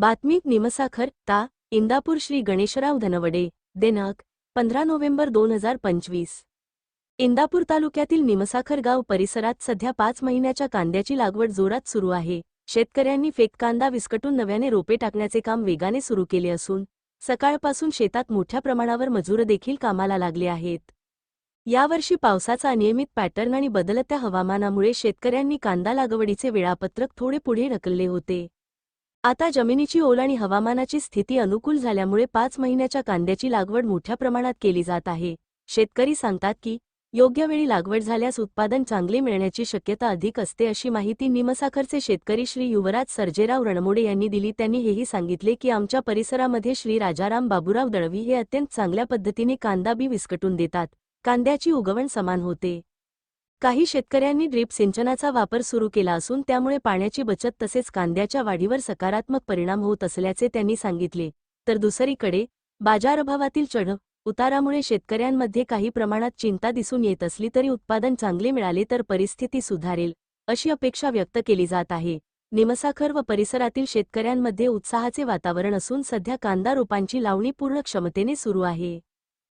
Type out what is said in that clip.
बातमी निमसाखर ता इंदापूर श्री गणेशराव धनवडे दिनांक पंधरा नोव्हेंबर दोन हजार पंचवीस. इंदापूर तालुक्यातील निमसाखर गाव परिसरात सध्या पाच महिन्याच्या कांद्याची लागवड जोरात सुरू आहे. शेतकऱ्यांनी फेक कांदा विस्कटून नव्याने रोपे टाकण्याचे काम वेगाने सुरू केले असून सकाळपासून शेतात मोठ्या प्रमाणावर मजूर देखील कामाला लागले आहेत. यावर्षी पावसाचा अनियमित पॅटर्न आणि बदलत्या हवामानामुळे शेतकऱ्यांनी कांदा लागवडीचे वेळापत्रक थोडे पुढे ढकलले होते. आता जमिनीची ओल आणि हवामानाची स्थिती अनुकूल झाल्यामुळे पाच महिन्याच्या कांद्याची लागवड मोठ्या प्रमाणात केली जात आहे. शेतकरी सांगतात की योग्य वेळी लागवड झाल्यास उत्पादन चांगले मिळण्याची शक्यता अधिक असते अशी माहिती निमसाखरचे शेतकरी श्री युवराज सर्जेराव रणमोडे यांनी दिली. त्यांनी हेही सांगितले की आमच्या परिसरामध्ये श्री राजाराम बाबूराव दळवी हे अत्यंत चांगल्या पद्धतीने कांदा बी विस्कटून देतात. कांद्याची उगवण समान होते. काही शेतकऱ्यांनी ड्रीप सिंचनाचा वापर सुरू केला असून त्यामुळे पाण्याची बचत तसेच कांद्याच्या वाढीवर सकारात्मक परिणाम होत असल्याचे त्यांनी सांगितले. तर दुसरीकडे बाजारभावातील चढ उतारामुळे शेतकऱ्यांमध्ये काही प्रमाणात चिंता दिसून येत असली तरी उत्पादन चांगले मिळाले तर परिस्थिती सुधारेल अशी अपेक्षा व्यक्त केली जात आहे. निमसाखर व परिसरातील शेतकऱ्यांमध्ये उत्साहाचे वातावरण असून सध्या कांदा रोपांची लावणी पूर्ण क्षमतेने सुरू आहे.